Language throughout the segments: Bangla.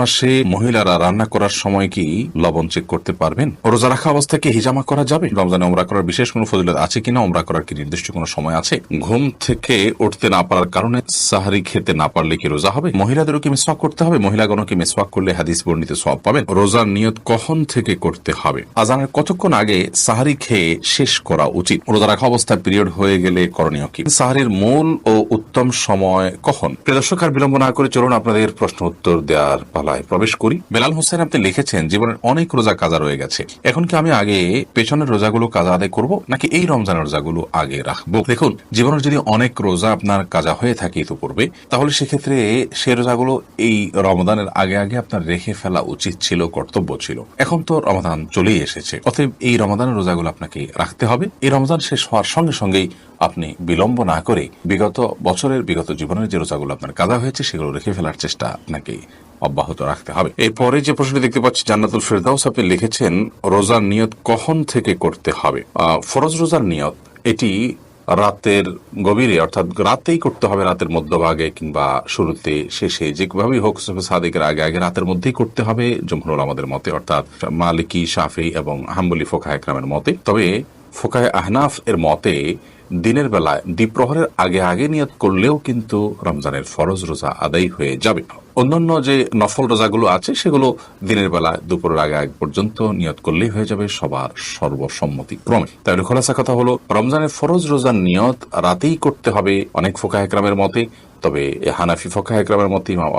মাসে মহিলারা রান্না করার সময় কি লবণ চেক করতে পারবেন? রোজা রাখা অবস্থায় কি হিজামা করা যাবে? রমজানে ওমরা করার বিশেষ কোনো ফজিলত আছে কিনা? ওমরা করার কি নির্দিষ্ট কোনো সময় আছে? ঘুম থেকে উঠতে না পারার কারণে সাহারি খেতে না পারলে কি রোজা হবে? মহিলাদেরও কি মেসওয়াক করতে হবে? মহিলাগণ কি মেসওয়াক করলে হাদিস বর্ণিত সব পাবেন? রোজার নিয়ত কখন থেকে করতে হবে? আজানের কতক্ষণ আগে সাহারি খেয়ে শেষ করা উচিত? রোজা রাখা অবস্থায় পিরিয়ড হয়ে গেলে করণীয় কি? সাহারির মূল ও উত্তম সময় কখন? প্রিয় দর্শক, আর বিলম্ব না করে চলুন আপনাদের প্রশ্ন উত্তর দেওয়ার পালায় প্রবেশ করি। বেলাল হোসেন আপনি লিখেছেন, জীবনের অনেক রোজা কাজা রয়ে গেছে। এখন কি আমি আগে পেছনের রোজাগুলো কাজা আদায় করব, নাকি এই রমজানের রোজাগুলো আগে রাখব? দেখুন, জীবনের যদি অনেক রোজা আপনার কাজা হয়ে থাকে ইতিপূর্বে, তাহলে সেক্ষেত্রে সে রোজাগুলো এই রমদানের আগে আগে আপনার রেখে ফেলা উচিত ছিল, কর্তব্য ছিল। এখন তো রমাদান চলেই এসেছে। অতএব এই রমাদানের রোজাগুলো আপনাকে রাখতে হবে। এই রমজান শেষ হওয়ার সঙ্গে সঙ্গেই আপনি বিলম্ব না করে বিগত বছরের, বিগত জীবনের যে রোজাগুলো আপনার কাজা হয়েছে, সেগুলো রেখে ফেলার চেষ্টা আপনাকে অব্যাহত রাখতে হবে। এরপরে যে প্রশ্নটি দেখতে পাচ্ছি, জান্নাতুল ফেরদাউস আপনি লিখেছেন, রোজার নিয়ত কখন থেকে করতে হবে? ফরজ রোজার নিয়ত, এটি রাতের গভীরে, অর্থাৎ রাতেই করতে হবে, রাতের মধ্যভাগে কিংবা শুরুতে, শেষে যেভাবেই হোক সাদিকের আগে আগে রাতের মধ্যেই করতে হবে জমহুর আমাদের মতে, অর্থাৎ মালিকি, শাফি এবং হাম্বলি ফোকা একরামের মতে। তবে ফোকায় আহনাফ এর মতে, দিনের বেলায় দ্বীপ্রহরের আগে আগে নিয়ত করলেও কিন্তু রমজানের ফরজ রোজা আদায় হয়ে যাবে। অন্যান্য যে নফল রোজাগুলো আছে, সেগুলো দিনের বেলা দুপুরের আগে আগ পর্যন্ত নিয়ত করলেই হয়ে যাবে সবার সর্বসম্মতি ক্রমে। তাহলে খোলাসা কথা হলো, রমজানের ফরজ রোজার নিয়ত রাতেই করতে হবে অনেক ফোকা একরামের মতে, তবে হানাফি ফোকা একরামের মতে ইমাম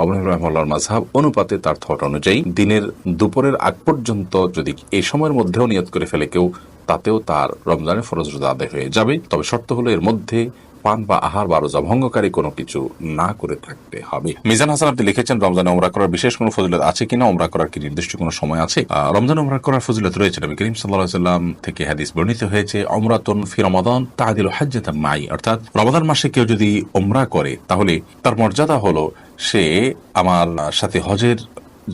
মাঝহাব অনুপাতে তার থট অনুযায়ী দিনের দুপুরের আগ পর্যন্ত যদি এই সময়ের মধ্যেও নিয়ত করে ফেলে কেউ তাতেও তার রমজানের ফরজ রোজা আদায় হয়ে যাবে। তবে শর্ত হলো এর মধ্যে পান বা আহার বা রোজা ভঙ্গকারী কোনো কিছু না করে থাকতে হবে। মিজান হাসান, আপনি লিখেছেন, রমজানে ওমরা করার বিশেষ কোনো ফজিলত আছে কিনা? ওমরা করার কি নির্দিষ্ট কোনো সময় আছে? রমজানে ওমরা করার ফজিলত রয়েছে। নবী করিম সাল্লাহ সাল্লাম থেকে হাদিস বর্ণিত হয়েছে অমরাতন ফি রমাদান তাহাদিল হাজ্জাতান মাই। অর্থাৎ রমাদান মাসে কেউ যদি ওমরা করে, তাহলে তার মর্যাদা হলো সে আমার সাথে হজের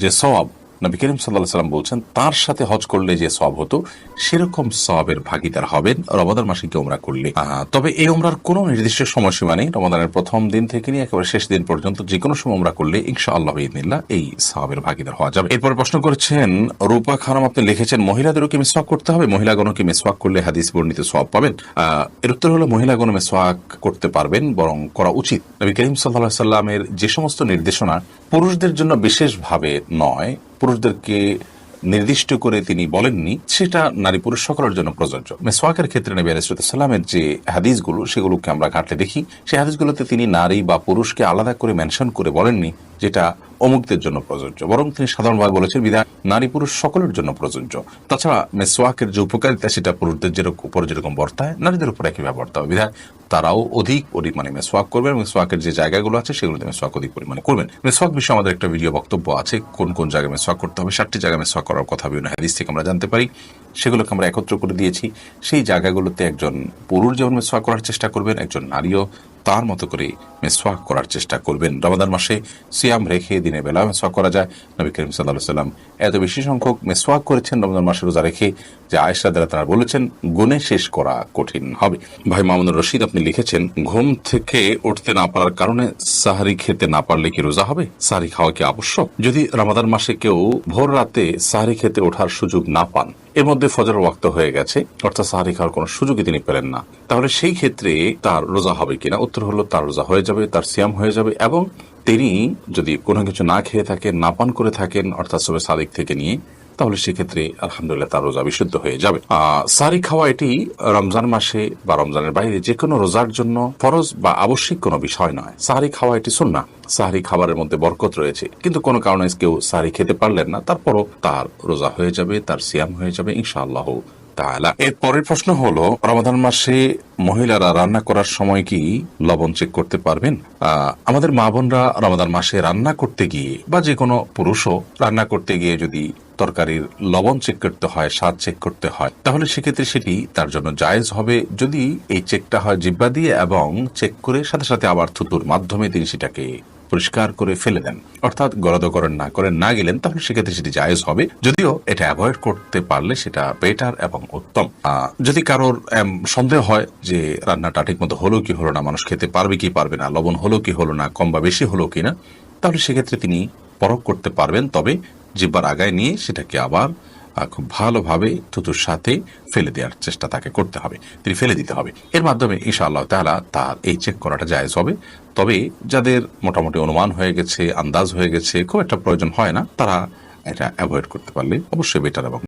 যে সওয়াব নবী করিম সাল্লাহ সাল্লাম বলছেন, তার সাথে হজ করলে যে সব হতো, সেরকম সবের ভাগিদার হবেন রমাদান মাসে কি ওমরা করলে তবে এই ওমরার কোনো নির্দিষ্ট সময়সীমা নেই। রমাদানের প্রথম দিন থেকে নিয়ে একেবারে শেষ দিন পর্যন্ত যে কোনো সময় ওমরা করলে ইনশা আল্লাহ ইদিনিল্লাহ এই সবের ভাগিদার হওয়া যাবে। এরপর প্রশ্ন করেছেন, রূপা খানম আপনি লিখেছেন, মহিলাদেরও কি মেসওয়াক করতে হবে? মহিলাগণকে মেসওয়াক করলে হাদিস বর্ণিত সব পাবেন? এর উত্তর হলো মহিলাগণ মেসওয়াক করতে পারবেন, বরং করা উচিত। নবী করিম সাল্লাহ সাল্লামের যে সমস্ত নির্দেশনা পুরুষদের জন্য বিশেষভাবে নয় পুরুষদেরকে নির্দিষ্ট করে তিনি বলেননি, সেটা নারী পুরুষ সকলের জন্য প্রযোজ্য। মেসওয়াকের ক্ষেত্রে নবী আলাইসালামের যে হাদিসগুলো, সেগুলোকে আমরা ঘাটলে দেখি। সেই হাদিসগুলোতে তিনি নারী বা পুরুষকে আলাদা করে মেনশন করে বলেননি যেটা অমুকদের জন্য প্রযোজ্য। বরং তিনি সাধারণভাবে বলেছেন, বিধায় নারী পুরুষ সকলের জন্য প্রযোজ্য। তাছাড়া মেসোয়াকের যে উপকারিতা, সেটা পুরুষদের যেরকম উপর যেরকম বর্তায়, নারীদের উপর একইভাবে বর্তায়। বিধায় তারাও অধিক পরিমাণে মেসোয়াক করবেন মেসওয়াকের যে জায়গাগুলো আছে সেগুলোতে মেসওয়াক অধিক পরিমাণে করবেন। মেসওয়াক বিষয়ে আমাদের একটা ভিডিও বক্তব্য আছে, কোন কোন জায়গায় মেসওয়াক করতে হবে ষাটটি জায়গায় মেসওয়াক করার কথা বিভিন্ন হাদিস থেকে আমরা জানতে পারি। সেগুলোকে আমরা একত্র করে দিয়েছি। সেই জায়গাগুলোতে একজন পুরুষ যেমন মেসওয়াক করার চেষ্টা করবেন, একজন নারীও তার মতো করে মেসওয়াক করার চেষ্টা করবেন। রমাদান মাসে সিয়াম রেখে দিনের বেলা মেসওয়াক করা যায়। নবী করিম সাল্লাহ সাল্লাম এত বেশি সংখ্যক মেসওয়াক করেছেন রমজান মাসে রোজা রেখে যে আয়েশা দ্বারা তারা বলেছেন, গুণে শেষ করা কঠিন হবে। ভাই মামুনুর রশিদ, আপনি লিখেছেন, ঘুম থেকে উঠতে না পারার কারণে সাহারি খেতে না পারলে কি রোজা হবে? সাহারি খাওয়া কি আবশ্যক? যদি রমাদান মাসে কেউ ভোর রাতে সাহারি খেতে ওঠার সুযোগ না পান, এর মধ্যে ফজর ওয়াক্ত হয়ে গেছে, অর্থাৎ সাহারি খাওয়ার কোনো সুযোগই তিনি পেলেন না, তাহলে সেই ক্ষেত্রে তার রোজা হবে কিনা? উত্তর হলো, তার রোজা হয়ে যাবে, তার সিয়াম হয়ে যাবে এবং তিনি যদি কোনো কিছু না খেয়ে থাকেন, না পান করে থাকেন, অর্থাৎ সবে সাদিক থেকে নিয়ে, তাহলে সেক্ষেত্রে আলহামদুলিল্লাহ তার রোজা বিশুদ্ধ হয়ে যাবে। সাহারি খাওয়া এটি রমজান মাসে বা রমজানের বাইরে যে কোনো রোজার জন্য ফরজ বা আবশ্যিক কোনো বিষয় নয়। সাহারি খাওয়া এটি সুন্না সাহারি খাবারের মধ্যে বরকত রয়েছে। কিন্তু কোনো কারণে কেউ সাহারি খেতে পারলেন না, তারপরও তার রোজা হয়ে যাবে, তার সিয়াম হয়ে যাবে, ইনশাআল্লাহ। তাআলা। এর পরের প্রশ্ন হলো রমাদান মাসে মহিলারা রান্না করার সময় কি লবণ চেক করতে পারবেন? আমাদের মা বোনরা রমাদান মাসে রান্না করতে গিয়ে বা যে কোনো পুরুষও রান্না করতে গিয়ে যদি তরকারির লবণ চেক করতে হয়, স্বাদ চেক করতে হয়, তাহলে সেক্ষেত্রে সেটি তার জন্য জায়েজ হবে। যদি এই চেকটা হয় জিব্বা দিয়ে এবং চেক করে সাথে সাথে আবার থুতুর মাধ্যমে তিনি সেটাকে পরিষ্কার করে ফেলে দেন। অর্থাৎ গরদকরণ না করেন না গেলেন, তাহলে সেক্ষেত্রে সেটি জায়েজ হবে। যদিও এটা অ্যাভয়েড করতে পারলে সেটা বেটার এবং উত্তম। যদি কারোর সন্দেহ হয় যে রান্নাটা ঠিক মতো হলো কি হলো না, মানুষ খেতে পারবে কি পারবে না, লবণ হলো কি হলো না, কম বা বেশি হলো কি না, তাহলে সেক্ষেত্রে তিনি পরখ করতে পারবেন। তবে জিব্বার আগায় নিয়ে সেটাকে আবার খুব ভালোভাবে থুতুর সাথে ফেলে দেওয়ার চেষ্টা তাকে করতে হবে। তিনি ফেলে দিতে হবে। এর মাধ্যমে ঈশা আল্লাহ তালা তার এই চেক করাটা জায়জ হবে। তবে যাদের মোটামুটি অনুমান হয়ে গেছে, আন্দাজ হয়ে গেছে, খুব একটা প্রয়োজন হয় না, তারা এটা অ্যাভয়েড করতে পারলে অবশ্যই বেটার এবং